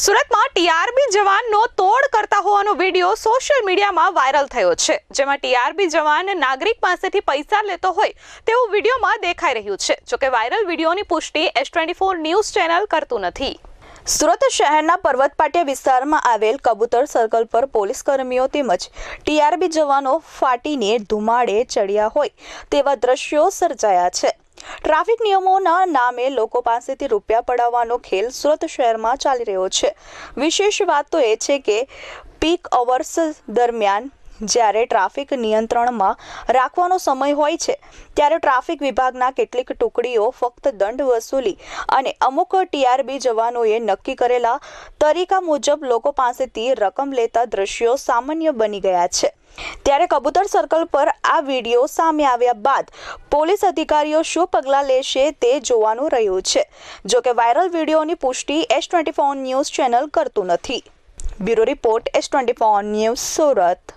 સુરતમાં ટીઆરબી જવાનનો તોડ કરતા હોવાનો વીડિયો સોશિયલ મીડિયામાં વાયરલ થયો છે. જેમાં ટીઆરબી જવાન નાગરિક પાસેથી પૈસા લેતો હોય તેવું વિડીયોમાં દેખાઈ રહ્યું છે. જોકે વાયરલ વિડીયોની પુષ્ટિ S twenty four news channel કરતું નથી. સુરત શહેરના પર્વતપાટિયા વિસ્તારમાં આવેલ કબૂતર સર્કલ પર પોલીસ કર્મીઓ તેમજ ટીઆરબી જવાનો ફાટીને ધુમાડે ચડ્યા હોય તેવા દ્રશ્યો સર્જાયા છે. ટ્રાફિક નિયમોના નામે લોકો પાસેથી રૂપિયા પડાવવાનો ખેલ સુરત શહેરમાં ચાલી રહ્યો છે. વિશેષ વાત તો એ છે કે પીક અવર્સ દરમિયાન જ્યારે ટ્રાફિક નિયંત્રણમાં રાખવાનો સમય હોય છે, ત્યારે ટ્રાફિક વિભાગના કેટલીક ટુકડીઓ ફક્ત દંડ વસૂલી અને અમુક ટીઆરબી જવાનોએ નક્કી કરેલા તરીકા મુજબ લોકો પાસેથી રકમ લેતા દ્રશ્યો સામાન્ય બની ગયા છે. ત્યારે કબૂતર સર્કલ પર આ વીડિયો સામે આવ્યા બાદ પોલીસ અધિકારીઓ શું પગલાં લેશે તે જોવાનું રહ્યું છે. જો કે વાયરલ વિડીયોની પુષ્ટિ એસ ટ્વેન્ટી ન્યૂઝ ચેનલ કરતું નથી. Bureau report S twenty news Surat.